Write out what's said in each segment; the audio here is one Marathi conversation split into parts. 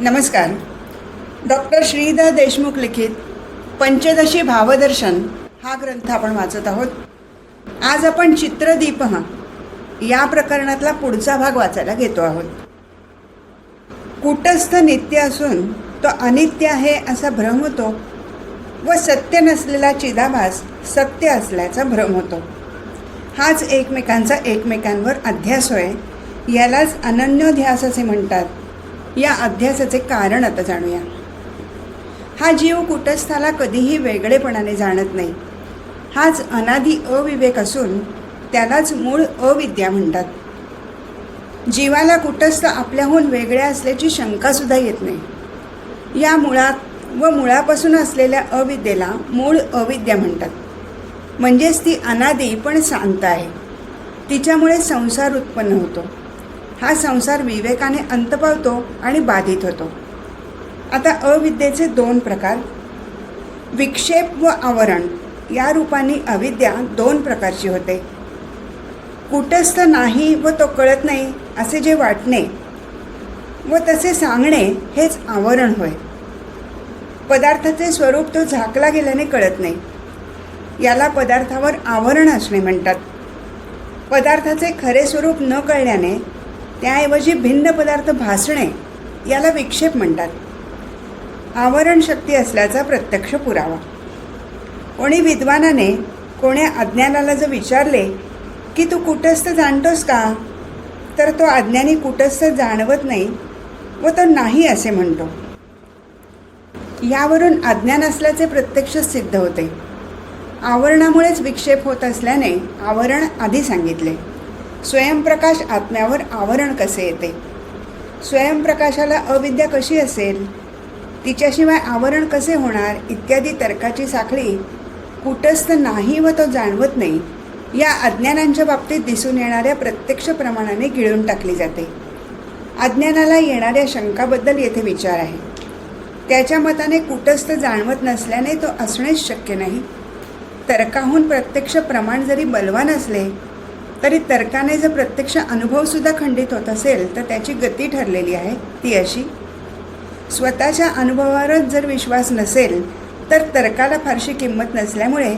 नमस्कार. डॉक्टर श्रीधर देशमुख लिखित पंचदशी भावदर्शन हा ग्रंथ आपण वाचत आहोत. आज आपण चित्रदीप या प्रकरणातला पुढचा भाग वाचायला घेतो आहोत. कुटस्थ नित्य असून तो अनित्य आहे असा भ्रम होतो व सत्य नसलेला चिदाभास सत्य असल्याचा भ्रम होतो. हाच एकमेकांचा एकमेकांवर अध्यास होय यालाच अनन्योध्यास असे म्हणतात. या अध्यासाचे कारण आता जाणूया. हा जीव कुटस्थाला कधीही वेगळेपणाने जाणत नाही. हाच अनादी अविवेक असून त्यालाच मूळ अविद्या म्हणतात. जीवाला कुटस्थ आपल्याहून वेगळ्या असल्याची शंकासुद्धा येत नाही. या मुळात व मुळापासून असलेल्या अविद्येला मूळ अविद्या म्हणतात. म्हणजेच ती अनादी पण शांत आहे. तिच्यामुळे संसार उत्पन्न होतो. हा संसार विवेकाने अंत पावतो आणि बाधित होतो. आता अविद्येचे दोन प्रकार विक्षेप व आवरण या रूपाने अविद्या दोन प्रकारची होते. कुटस्थ नाही व तो कळत नाही असे जे वाटणे व तसे सांगणे हेच आवरण होय. पदार्थाचे स्वरूप तो झाकला गेल्याने कळत नाही. याला पदार्थावर आवरण असणे म्हणतात. पदार्थाचे खरे स्वरूप न कळल्याने त्याऐवजी भिन्न पदार्थ भासणे याला विक्षेप म्हणतात. आवरण शक्ती असल्याचा प्रत्यक्ष पुरावा. कोणी विद्वानाने कोण्या अज्ञानाला जर विचारले की तू कुटस्थ जाणतोस का? तर तो अज्ञानी कुटस्थ जाणवत नाही व तो नाही असे म्हणतो. यावरून अज्ञान असल्याचे प्रत्यक्ष सिद्ध होते. आवरणामुळेच विक्षेप होत असल्याने आवरण आधी सांगितले. स्वयंप्रकाश आत्म्यावर आवरण कसे येते? स्वयंप्रकाशाला अविद्या कशी असेल? तिच्याशिवाय आवरण कसे होणार? इत्यादी तर्काची साखळी कुटस्थ नाही व तो जाणवत नाही. या अज्ञानांच्या बाबतीत दिसून येणाऱ्या प्रत्यक्ष प्रमाणाने गिळून टाकली जाते. अज्ञानाला येणाऱ्या शंकाबद्दल येथे विचार आहे. त्याच्या मताने कुटस्थ जाणवत नसल्याने तो असणेच शक्य नाही. तर्काहून प्रत्यक्ष प्रमाण जरी बलवान असले तरी तर्काने जर प्रत्यक्ष अनुभवसुद्धा खंडित होत असेल तर त्याची गती ठरलेली आहे. ती अशी स्वतःच्या अनुभवावरच जर विश्वास नसेल तर तर्काला फारशी किंमत नसल्यामुळे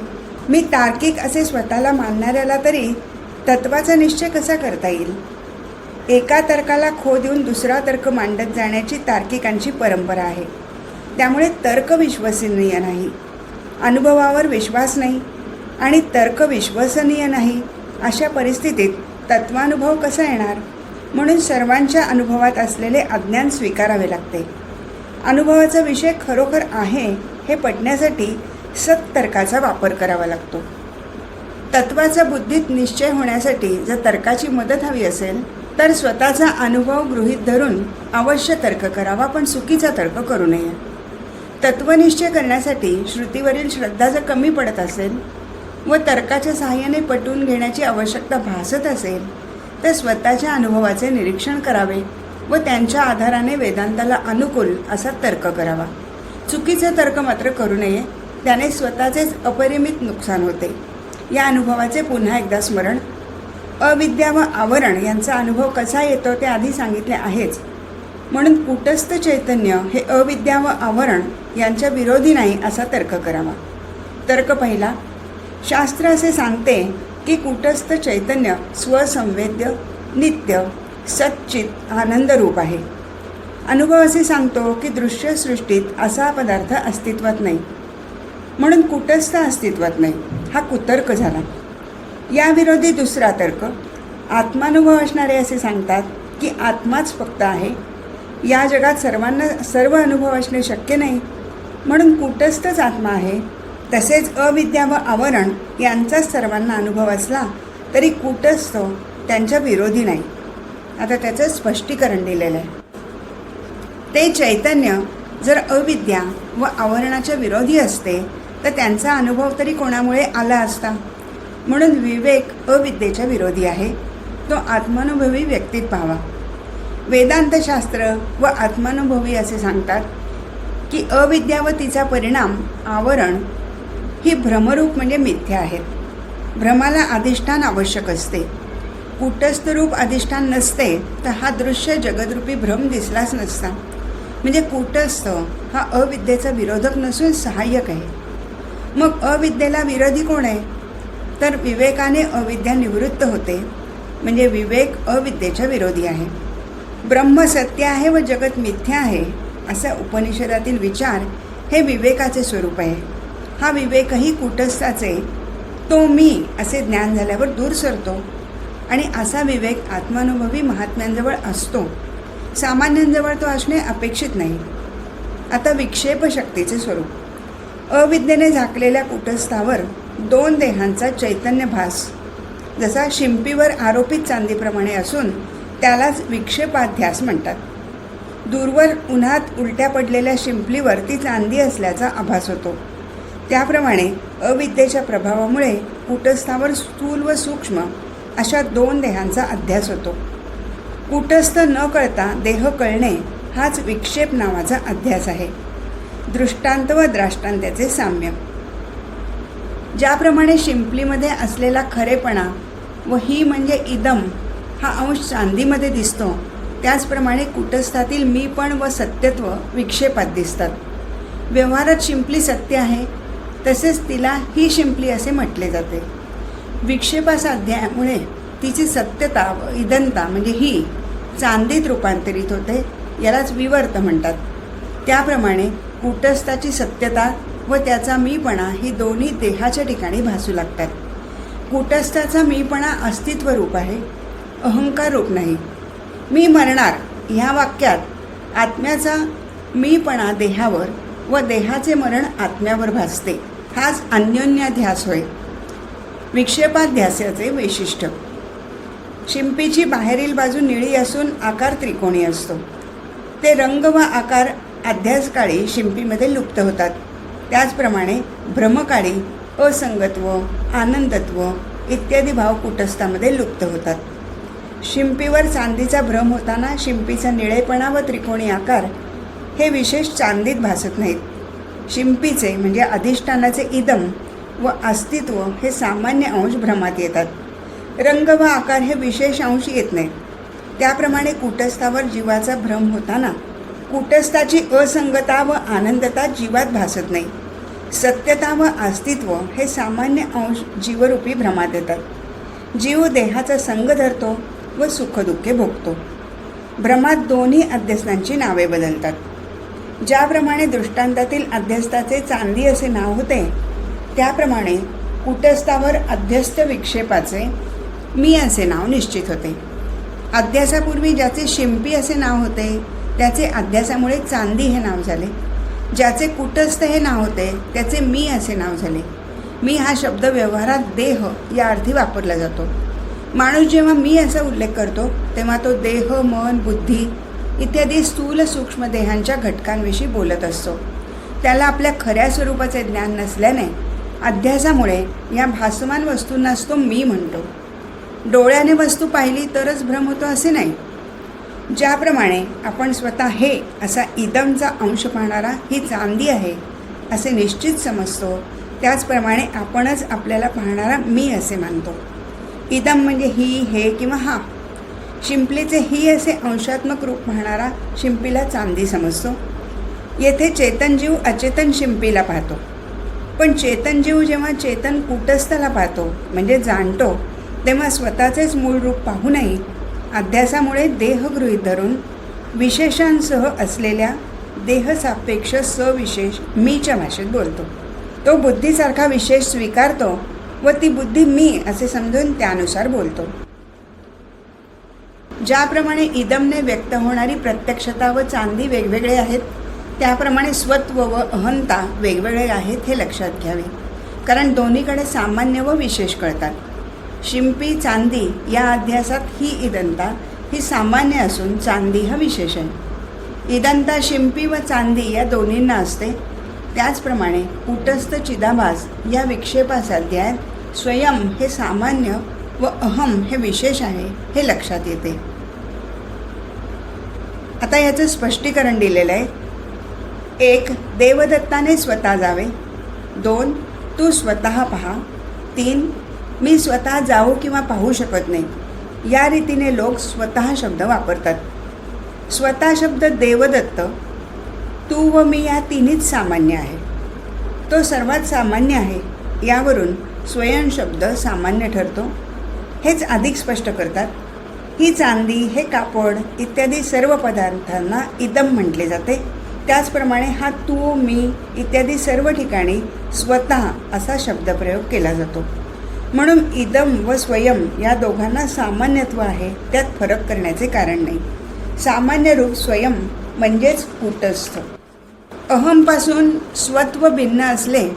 मी तार्किक असे स्वतःला मानणाऱ्याला तरी तत्वाचा निश्चय कसा करता येईल? एका तर्काला खो देऊन दुसरा तर्क मांडत जाण्याची तार्किकांची परंपरा आहे. त्यामुळे तर्क विश्वसनीय नाही. अनुभवावर विश्वास नाही आणि तर्क विश्वसनीय नाही. अशा परिस्थितीत तत्वानुभव कसा येणार? म्हणून सर्वांच्या अनुभवात असलेले अज्ञान स्वीकारावे लागते. अनुभवाचा विषय खरोखर आहे हे पटण्यासाठी सत्तर्काचा वापर करावा लागतो. तत्वाचा बुद्धीत निश्चय होण्यासाठी जर तर्काची मदत हवी असेल तर स्वतःचा अनुभव गृहीत धरून अवश्य तर्क करावा पण चुकीचा तर्क करू नये. तत्वनिश्चय करण्यासाठी श्रुतीवरील श्रद्धा जर कमी पडत असेल व तर्काच्या सहाय्याने पटवून घेण्याची आवश्यकता भासत असेल तर स्वतःच्या अनुभवाचे निरीक्षण करावे व त्यांच्या आधाराने वेदांताला अनुकूल असा तर्क करावा. चुकीचा तर्क मात्र करू नये त्याने स्वतःचेच अपरिमित नुकसान होते. या अनुभवाचे पुन्हा एकदा स्मरण. अविद्या व आवरण यांचा अनुभव कसा येतो ते आधी सांगितले आहेच. म्हणून कुटस्थ चैतन्य हे अविद्या व आवरण यांच्या विरोधी नाही असा तर्क करावा. तर्क पहिला शास्त्र असे सांगते की कुटस्थ चैतन्य स्वसंवेद्य नित्य सच्चित आनंदरूप आहे. अनुभव असे सांगतो की दृश्यसृष्टीत असा पदार्थ अस्तित्वात नाही. म्हणून कुटस्थ अस्तित्वात नाही हा कुतर्क झाला. याविरोधी दुसरा तर्क आत्मानुभव असणारे असे सांगतात की आत्माच फक्त आहे. या जगात सर्वांना सर्व अनुभव असणे शक्य नाही. म्हणून कुटस्थच आत्मा आहे तसेच अविद्या व आवरण यांचाच सर्वांना अनुभव असला तरी कुटस्थ त्यांच्या विरोधी नाही. आता त्याचं स्पष्टीकरण दिलेलं आहे. ते चैतन्य जर अविद्या व आवरणाच्या विरोधी असते तर त्यांचा अनुभव तरी कोणामुळे आला असता? म्हणून विवेक अविद्येच्या विरोधी आहे. तो आत्मानुभवी व्यक्तीत पाहावा वेदांतशास्त्र व आत्मानुभवी असे सांगतात की अविद्या व तिचा परिणाम आवरण ही भ्रमरूप म्हणजे मिथ्या आहेत. भ्रमाला अधिष्ठान आवश्यक असते. कुटस्थ रूप अधिष्ठान नसते तर हा दृश्य जगदरूपी भ्रम दिसलाच नसता. म्हणजे कूटस्थ हा अविद्येचा विरोधक नसून सहाय्यक आहे. मग अविद्येला विरोधी कोण आहे? तर विवेकाने अविद्या निवृत्त होते. म्हणजे विवेक अविद्येच्या विरोधी आहे. ब्रह्म सत्य आहे व जगत मिथ्या आहे असा उपनिषदातील विचार हे विवेकाचे स्वरूप आहे. हा विवेकही कुटस्थाचे. तो मी असे ज्ञान झाल्यावर दूर सरतो. आणि असा विवेक आत्मानुभवी महात्म्यांजवळ असतो. सामान्यांजवळ तो असणे अपेक्षित नाही. आता विक्षेप शक्तीचे स्वरूप. अविद्येने झाकलेल्या कुटस्थावर दोन देहांचा चैतन्य भास. जसा शिंपीवर आरोपित चांदीप्रमाणे असून त्यालाच विक्षेपाध्यास म्हणतात. दूरवर उन्हात उलट्या पडलेल्या शिंपलीवर ती चांदी असल्याचा आभास होतो. त्याप्रमाणे अविद्येच्या प्रभावामुळे कुटस्थावर स्थूल व सूक्ष्म अशा दोन देहांचा अध्यास होतो. कुटस्थ न कळता देह कळणे हाच विक्षेप नावाचा अध्यास आहे. दृष्टांत व द्राष्टांत्याचे साम्य. ज्याप्रमाणे शिंपलीमध्ये असलेला खरेपणा व ही म्हणजे इदम हा अंश चांदीमध्ये दिसतो त्याचप्रमाणे कुटस्थातील मीपण व सत्यत्व विक्षेपात दिसतात. व्यवहारात शिंपली सत्य आहे तसेच तिला ही शिंपली असे म्हटले जाते. विक्षेपासाध्यामुळे तिची सत्यता व इदंता म्हणजे ही चांदीत रूपांतरित होते यालाच विवर्त म्हणतात. त्याप्रमाणे कुटस्थाची सत्यता व त्याचा मीपणा ही दोन्ही देहाच्या ठिकाणी भासू लागतात. कुटस्थाचा मीपणा अस्तित्व रूप आहे अहंकार रूप नाही. मी मरणार ह्या वाक्यात आत्म्याचा मीपणा देहावर व देहाचे मरण आत्म्यावर भासते. हाच अन्योन्याध्यास होय. विक्षेपाध्यासाचे वैशिष्ट्य. शिंपीची बाहेरील बाजू निळी असून आकार त्रिकोणी असतो. ते रंग व आकार अध्यासकाळी शिंपीमध्ये लुप्त होतात. त्याचप्रमाणे भ्रमकाळी असंगत्व आनंदत्व इत्यादी भाव कुटस्थामध्ये लुप्त होतात. शिंपीवर चांदीचा भ्रम होताना शिंपीचा निळेपणा व त्रिकोणी आकार हे विशेष चांदीत भासत नाहीत. शिंपीचे म्हणजे अधिष्ठानाचे इदम व अस्तित्व हे सामान्य अंश भ्रमात येतात. रंग व आकार हे विशेष अंश येत नाहीत त्याप्रमाणे कुटस्थावर जीवाचा भ्रम होताना कुटस्थाची असंगता व आनंदता जीवात भासत नाही. सत्यता व अस्तित्व हे सामान्य अंश जीवरूपी भ्रमात येतात. जीव देहाचा संग धरतो व सुखदुःखे भोगतो. भ्रमात दोन्ही अध्यसनांची नावे बदलतात. ज्याप्रमाणे दृष्टांतातील अध्यस्ताचे चांदी असे नाव होते त्याप्रमाणे कुटस्थावर अध्यस्त विक्षेपाचे मी असे नाव निश्चित होते. अध्यासापूर्वी ज्याचे शिंपी असे नाव होते त्याचे अध्यासामुळे चांदी हे नाव झाले. ज्याचे कुटस्थ हे नाव होते त्याचे मी असे नाव झाले. मी हा शब्द व्यवहारात देह या अर्थी वापरला जातो. माणूस जेव्हा मी असा उल्लेख करतो तेव्हा तो देह मन बुद्धी इत्यादी स्थूल सूक्ष्म देहांच्या घटकांविषयी बोलत असतो. त्याला आपल्या खऱ्या स्वरूपाचे ज्ञान नसल्याने अध्यासामुळे या भासमान वस्तूंनाच तो मी म्हणतो. डोळ्याने वस्तू पाहिली तरच भ्रम होतो असे नाही. ज्याप्रमाणे आपण स्वतः हे असा इदमचा अंश पाहणारा ही चांदी आहे असे निश्चित समजतो. त्याचप्रमाणे आपणच आपल्याला पाहणारा मी असे मानतो. इदम म्हणजे ही हे किंवा हा. शिंपलीचे ही असे अंशात्मक रूप म्हणणारा शिंपीला चांदी समजतो. येथे चेतनजीव अचेतन शिंपीला पाहतो. पण चेतनजीव जेव्हा चेतन कुटस्थला पाहतो म्हणजे जाणतो तेव्हा स्वतःचेच मूळ रूप पाहूनही अध्यासामुळे देहगृहीत धरून विशेषांसह असलेल्या देहसापेक्ष सविशेष मीच्या भाषेत बोलतो. तो बुद्धीसारखा विशेष स्वीकारतो व ती बुद्धी मी असे समजून त्यानुसार बोलतो. ज्याप्रमाणे इदमने व्यक्त होणारी प्रत्यक्षता व चांदी वेगवेगळे आहेत त्याप्रमाणे स्वत्व व अहंता वेगवेगळे आहेत हे लक्षात घ्यावे. कारण दोन्हीकडे सामान्य व विशेष कळतात. शिंपी चांदी या अध्यासात ही इदंता ही सामान्य असून चांदी हा विशेष आहे. इदंता शिंपी व चांदी या दोन्हींना असते. त्याचप्रमाणे कुटस्थ चिदाभास या विक्षेपासाध्यात स्वयं हे सामान्य व अहम हे विशेष आहे हे लक्षात येते. आता याचं स्पष्टीकरण दिलेलं आहे. एक देवदत्ताने स्वतः जावे. दोन तू स्वतः पहा. तीन मी स्वतः जाऊ किंवा पाहू शकत नाही. या रीतीने लोक स्वतः शब्द वापरतात. स्वतः शब्द देवदत्त तू व मी या तिन्हीच सामान्य आहे. तो सर्वात सामान्य आहे यावरून स्वयं शब्द सामान्य ठरतो. हेच अधिक स्पष्ट करतात. ही चांदी हे कापड इत्यादी सर्व पदार्थांना इदम म्हटले जाते. त्याचप्रमाणे हा तू मी इत्यादी सर्व ठिकाणी स्वतः असा शब्दप्रयोग केला जातो. म्हणून इदम व स्वयं या दोघांना सामान्यत्व आहे त्यात फरक करण्याचे कारण नाही. सामान्य रूप स्वयं म्हणजेच कूटस्थ. अहमपासून स्वत्व भिन्न असले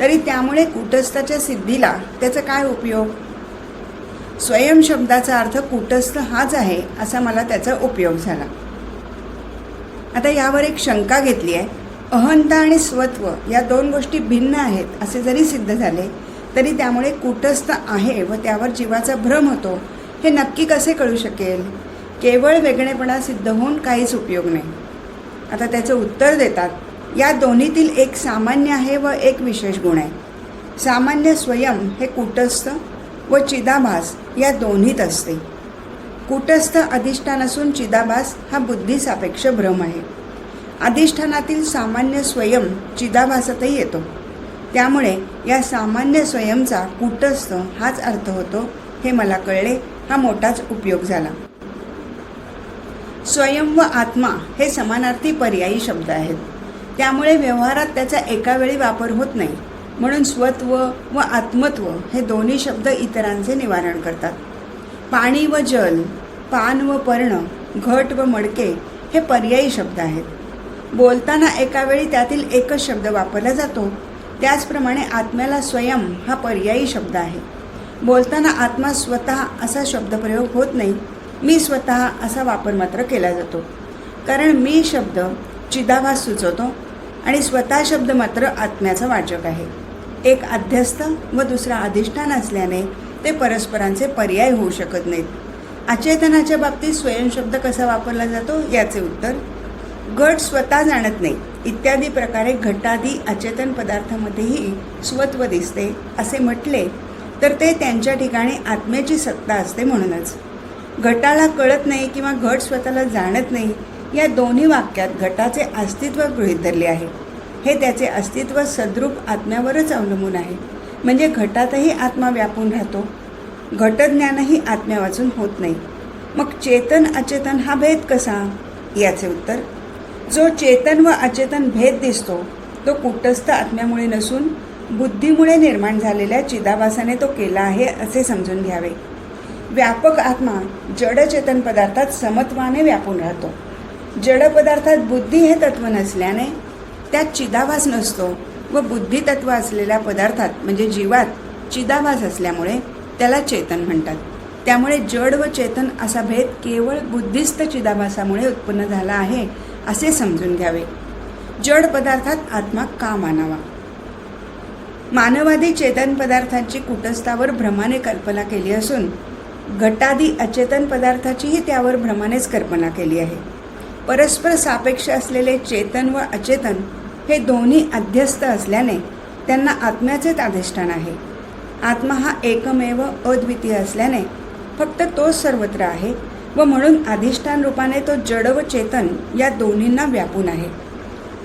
तरी त्यामुळे कूटस्थाच्या सिद्धीला त्याचा काय उपयोग? स्वयं शब्दाचा अर्थ कुटस्थ हाच आहे असा मला त्याचा उपयोग झाला. आता यावर एक शंका घेतली आहे. अहंता आणि स्वत्व या दोन गोष्टी भिन्न आहेत असे जरी सिद्ध झाले तरी त्यामुळे कुटस्थ आहे व त्यावर जीवाचा भ्रम होतो हे नक्की कसे कळू शकेल? केवळ वेगळेपणा सिद्ध होऊन काहीच उपयोग नाही. आता त्याचं उत्तर देतात या दोन्हीतील एक सामान्य आहे व एक विशेष गुण आहे. सामान्य स्वयं हे कुटस्थ व चिदाभास या दोन्हीत असते. कुटस्थ अधिष्ठान असून चिदाभास हा बुद्धीसापेक्ष भ्रम आहे. अधिष्ठानातील सामान्य स्वयं चिदाभासातही येतो. त्यामुळे या सामान्य स्वयंचा कुटस्थ हाच अर्थ होतो हे मला कळले हा मोठाच उपयोग झाला. स्वयं व आत्मा हे समानार्थी पर्यायी शब्द आहेत. त्यामुळे व्यवहारात त्याचा एका वेळी वापर होत नाही. म्हणून स्वत्व व आत्मत्व हे दोन्ही शब्द इतरांचे निवारण करतात. पाणी व जल पान व पर्ण घट व मडके हे पर्यायी शब्द आहेत. बोलताना एका वेळी त्यातील एकच शब्द वापरला जातो. त्याचप्रमाणे आत्म्याला स्वयं हा पर्यायी शब्द आहे. बोलताना आत्मा स्वतः असा शब्दप्रयोग होत नाही. मी स्वतः असा वापर मात्र केला जातो. कारण मी शब्द चिदाभास सुचवतो आणि स्वतः शब्द मात्र आत्म्याचा वाचक आहे. एक अध्यस्त व दुसरा अधिष्ठान असल्याने ते परस्परांचे पर्याय होऊ शकत नाहीत. अचेतनाच्या बाबतीत स्वयंशब्द कसा वापरला जातो याचे उत्तर गट स्वतः जाणत नाही. इत्यादी प्रकारे घटादी अचेतन पदार्थामध्येही स्वत्व दिसते असे म्हटले तर ते त्यांच्या ठिकाणी आत्म्याची सत्ता असते म्हणूनच. घटाला कळत नाही किंवा घट स्वतःला जाणत नाही या दोन्ही वाक्यात घटाचे अस्तित्व गृहीत धरले आहे. हे त्याचे अस्तित्व सद्रूप आत्म्यावरच अवलंबून आहे. म्हणजे घटातही आत्मा व्यापून राहतो. घटज्ञानही आत्म्या वाचून होत नाही. मग चेतन अचेतन हा भेद कसा? याचे उत्तर जो चेतन व अचेतन भेद दिसतो तो कुटस्थ आत्म्यामुळे नसून बुद्धीमुळे निर्माण झालेल्या चिदाभासाने तो केला आहे असे समजून घ्यावे. व्यापक आत्मा जडचेतन पदार्थात समत्वाने व्यापून राहतो. जड पदार्थात बुद्धी हे तत्व नसल्याने त्यात चिदाभास नसतो व बुद्धितत्व असलेल्या पदार्थात म्हणजे जीवात चिदाभास असल्यामुळे त्याला चेतन म्हणतात. त्यामुळे जड व चेतन असा भेद केवळ बुद्धिस्त चिदाभासामुळे उत्पन्न झाला आहे असे समजून घ्यावे. जड पदार्थात आत्मा का मानावा? मानवादी चेतन पदार्थांची कुटस्थावर भ्रमाने कल्पना केली असून घटादी अचेतन पदार्थाचीही त्यावर भ्रमानेच कल्पना केली आहे. परस्पर सापेक्ष असलेले चेतन व अचेतन हे दोन्ही अध्यस्त असल्याने त्यांना आत्म्याचेच अधिष्ठान आहे. आत्मा हा एकमेव अद्वितीय असल्याने फक्त तोच सर्वत्र आहे व म्हणून अधिष्ठान रूपाने तो जड व चेतन या दोन्हींना व्यापून आहे.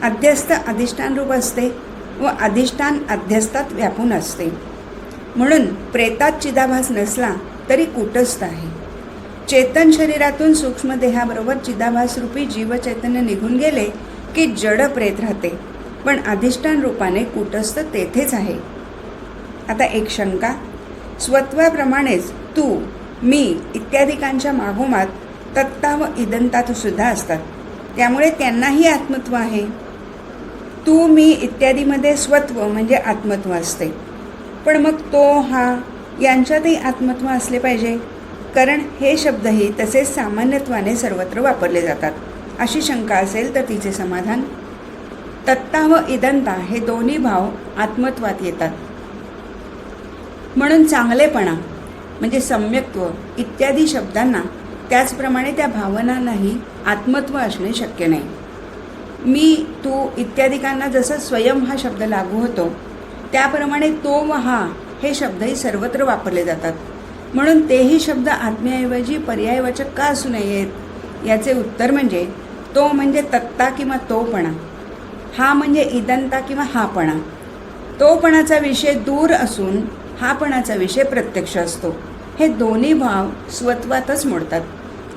अध्यस्त अधिष्ठान रूप असते व अधिष्ठान अध्यस्तात व्यापून असते. म्हणून प्रेतात चिदाभास नसला तरी कुटस्थ आहे. चेतन शरीरातून सूक्ष्मदेहाबरोबर चिदाभासरूपी जीवचैतन्य निघून गेले की जड प्रेत राहते. पण अधिष्ठान रूपाने कुटस्थ तेथेच आहे. आता एक शंका. स्वत्वाप्रमाणेच तू मी इत्यादिकांच्या मागोमात तत्ता व इदंतात सुद्धा असतात. त्यामुळे त्यांनाही आत्मत्व आहे. तू मी इत्यादीमध्ये स्वत्व म्हणजे आत्मत्व असते. पण मग तो हा यांच्यातही आत्मत्व असले पाहिजे. कारण हे शब्दही तसेच सामान्यत्वाने सर्वत्र वापरले जातात. अशी शंका असेल तर तिचे समाधान तत्ता व इदंता हे दोन्ही भाव आत्मत्वात येतात. म्हणून चांगलेपणा म्हणजे सम्यक्त्व इत्यादी शब्दांना त्याचप्रमाणे त्या भावनांनाही आत्मत्व असणे शक्य नाही. मी तू इत्यादिकांना जसं स्वयं हा शब्द लागू होतो त्याप्रमाणे तो व हा हे शब्दही सर्वत्र वापरले जातात. म्हणून तेही शब्द आत्म्याऐवजी पर्यायवाचक का असू नयेत? याचे उत्तर म्हणजे तो म्हणजे तत्ता किंवा तोपणा. हा म्हणजे इदंता किंवा हापणा तोपणाचा विषय दूर असून हापणाचा विषय प्रत्यक्ष असतो. हे दोन्ही भाव स्वत्वातच मोडतात.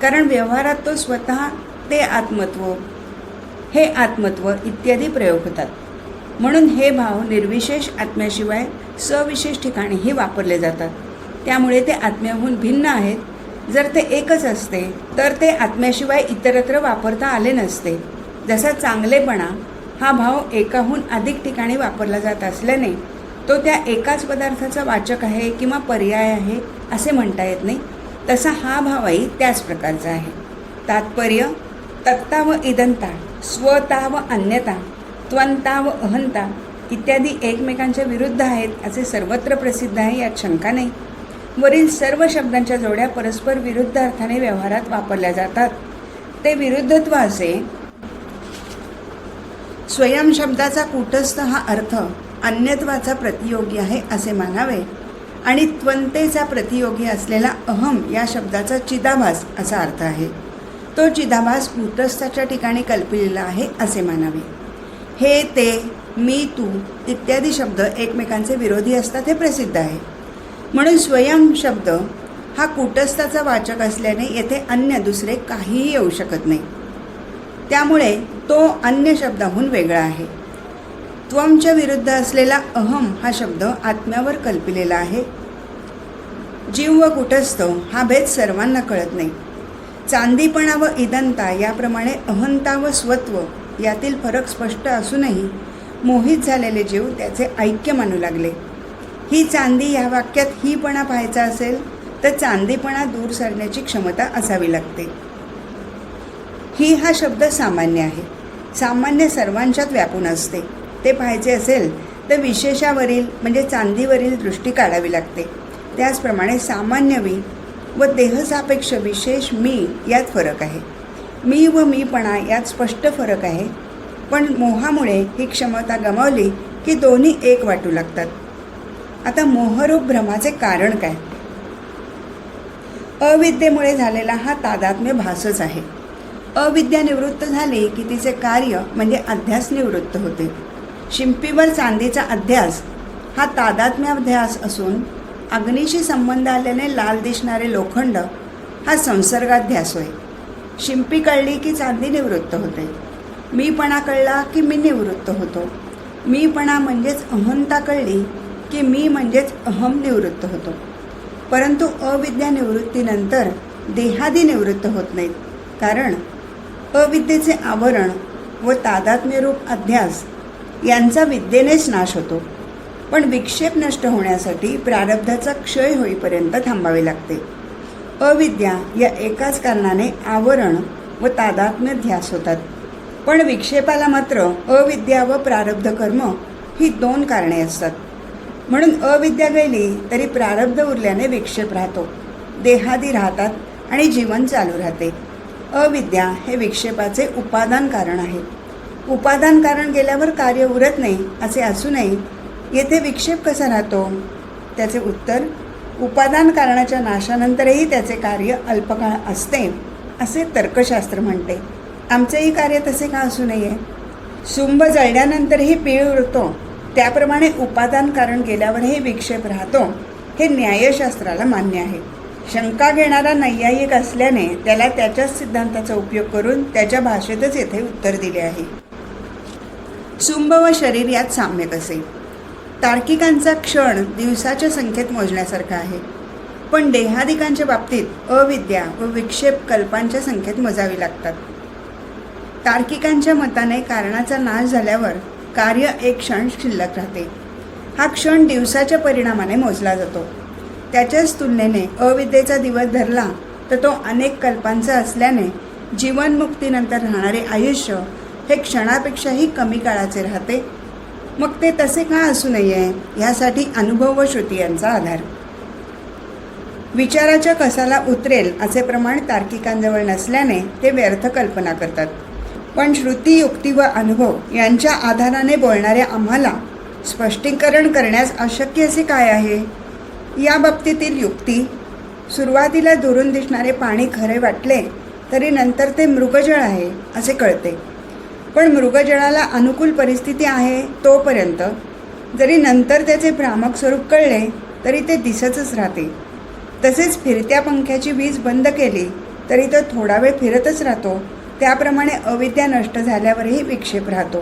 कारण व्यवहारात तो स्वतः ते आत्मत्व हे आत्मत्व इत्यादी प्रयोग होतात. म्हणून हे भाव निर्विशेष आत्म्याशिवाय सविशेष ठिकाणीही वापरले जातात. त्यामुळे ते आत्म्याहून भिन्न आहेत. जर ते एकच असते तर ते आत्म्याशिवाय इतरत्र वापरता आले नसते. जसा चांगलेपणा हा भाव एकाहून अधिक ठिकाणी वापरला जात असल्याने तो त्या एकाच पदार्थाचा वाचक आहे किंवा पर्याय आहे असे म्हणता येत नाही. तसा हा भावही त्याच प्रकारचा आहे. तात्पर्य तत्ता व इदंता स्वता व अन्यता त्वंता व अहंता इत्यादी एकमेकांच्या विरुद्ध आहेत असे सर्वत्र प्रसिद्ध आहे यात शंका नाही. वरील सर्व शब्दांच्या जोड्या परस्पर विरुद्ध अर्थाने व्यवहारात वापरल्या जातात. ते विरुद्धत्व असे स्वयं शब्दाचा कूटस्थ हा अर्थ अन्यत्वाचा प्रतियोगी आहे असे मानावे आणि त्वंतेचा प्रतियोगी असलेला अहम या शब्दाचा चिदाभास असा अर्थ आहे. तो चिदाभास कुटस्थाच्या ठिकाणी कल्पिलेला आहे असे मानावे. हे ते मी तू इत्यादी शब्द एकमेकांचे विरोधी असतात हे प्रसिद्ध आहे. म्हणून स्वयं शब्द हा कुटस्थाचा वाचक असल्याने येथे अन्य दुसरे काहीही येऊ शकत नाही. त्यामुळे तो अन्य शब्दाहून वेगळा आहे. त्वमच्या विरुद्ध असलेला अहम हा शब्द आत्म्यावर कल्पिलेला आहे. जीव व कुटस्थ हा भेद सर्वांना कळत नाही. चांदीपणा व इदंता याप्रमाणे अहंता व स्वत्व यातील फरक स्पष्ट असूनही मोहित झालेले जीव त्याचे ऐक्य मानू लागले. ही चांदी या वाक्यात हीपणा पाहायचा असेल तर चांदीपणा दूर सरण्याची क्षमता असावी लागते. ही हा शब्द सामान्य आहे. सामान्य सर्वांच्यात व्यापून असते. ते पाहायचे असेल तर विशेषावरील म्हणजे चांदीवरील दृष्टी काढावी लागते. त्याचप्रमाणे सामान्यवी व देहसापेक्ष विशेष मी यात फरक आहे. मी व मीपणा यात स्पष्ट फरक आहे. पण मोहामुळे ही क्षमता गमावली की दोन्ही एक वाटू लागतात. आता मोहरूप भ्रमाचे कारण काय? अविद्येमुळे झालेला हा तादात्म्य भासच आहे. अविद्या निवृत्त झाली की तिचे कार्य म्हणजे अध्यास निवृत्त होते. शिंपीवर चांदीचा अध्यास हा तादात्म्याध्यास असून अग्नीशी संबंध आल्याने लाल दिसणारे लोखंड हा संसर्गाध्यास होय. शिंपी कळली की चांदी निवृत्त होते. मीपणा कळला की मी निवृत्त होतो. मीपणा म्हणजेच अहंता कळली की मी म्हणजेच अहम निवृत्त होतो. परंतु अविद्या निवृत्तीनंतर देहादी निवृत्त होत नाहीत. कारण अविद्येचे आवरण व तादात्म्यरूप अध्यास यांचा विद्येनेच नाश होतो. पण विक्षेप नष्ट होण्यासाठी प्रारब्धाचा क्षय होईपर्यंत थांबावे लागते. अविद्या या एकाच कारणाने आवरण व तादात्म्य ध्यास होतात. पण विक्षेपाला मात्र अविद्या व प्रारब्ध कर्म ही दोन कारणे असतात. म्हणून अविद्या गेली तरी प्रारब्ध उरल्याने विक्षेप राहतो. देहादी राहतात आणि जीवन चालू राहते. अविद्या हे विक्षेपाचे उपादान कारण आहे. उपादान कारण गेल्यावर कार्य उरत नाही असे असूनही येथे विक्षेप कसा राहतो? त्याचे उत्तर उपादान कारणाच्या नाशानंतरही त्याचे कार्य अल्पकाळ असते असे तर्कशास्त्र म्हणते. आमचेही कार्य तसे का असू नये? शुंभ जळल्यानंतरही पीळ उरतो त्याप्रमाणे उपादान कारण गेल्यावरही विक्षेप राहतो हे न्यायशास्त्राला मान्य आहे. शंका घेणारा नैयायिक असल्याने त्याला त्याच्याच सिद्धांताचा उपयोग करून त्याच्या भाषेतच येथे उत्तर दिले आहे. चुंब व शरीर यात साम्य कसे तार्किकांचा क्षण दिवसाच्या संख्येत मोजण्यासारखा आहे. पण देहादिकांच्या बाबतीत अविद्या व विक्षेप कल्पांच्या संख्येत मोजावी लागतात. तार्किकांच्या मताने कारणाचा नाश झाल्यावर कार्य एक क्षण शिल्लक राहते. हा क्षण दिवसाच्या परिणामाने मोजला जातो. त्याच्याच तुलनेने अविद्येचा दिवस धरला तर तो अनेक कल्पांचा असल्याने जीवनमुक्तीनंतर राहणारे आयुष्य हे क्षणापेक्षाही कमी काळाचे राहते. मग ते तसे का असू नये यासाठी अनुभव व श्रुती यांचा आधार. विचाराच्या कसाला उतरेल असे प्रमाण तार्किकांजवळ नसल्याने ते व्यर्थ कल्पना करतात. पण श्रुती युक्ती व अनुभव यांच्या आधाराने बोलणाऱ्या आम्हाला स्पष्टीकरण करण्यास अशक्य असे काय आहे? या बाबतीतील युक्ती सुरुवातीला दुरून दिसणारे पाणी खरे वाटले तरी नंतर ते मृगजळ आहे असे कळते. पण मृगजळाला अनुकूल परिस्थिती आहे तोपर्यंत. जरी नंतर त्याचे भ्रामक स्वरूप कळले तरी ते दिसतच राहते. तसेच फिरत्या पंख्याची वीज बंद केली तरी तो थोडा वेळ फिरतच राहतो. त्याप्रमाणे अविद्या नष्ट झाल्यावरही विक्षेप राहतो.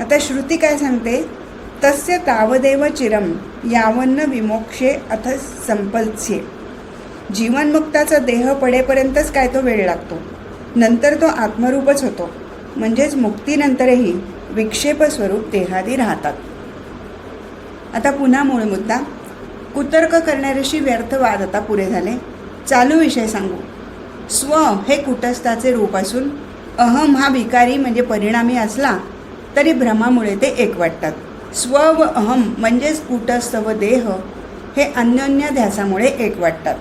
आता श्रुती काय सांगते? तस्य तावदेव चिरम. यावन्न विमोक्षे अथ संपत्स्ये जीवनमुक्ताचा देह पडेपर्यंतच काय तो वेळ लागतो. नंतर तो आत्मरूपच होतो. म्हणजेच मुक्तीनंतरही विक्षेप स्वरूप देहादी राहतात. आता पुन्हा मूळ मुद्दा. कुतर्क करणाऱ्याशी व्यर्थ वाद आता पुरे झाले. चालू विषय सांगू. स्व हे कुटस्थाचे रूप असून अहम हा भिकारी म्हणजे परिणामी असला तरी भ्रमामुळे ते एक वाटतात. स्व व अहम म्हणजेच कुटस्थ व देह हे अन्योन्य ध्यासामुळे एक वाटतात.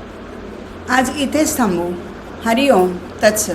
आज इथेच थांबू. हरिओम. तत्सत.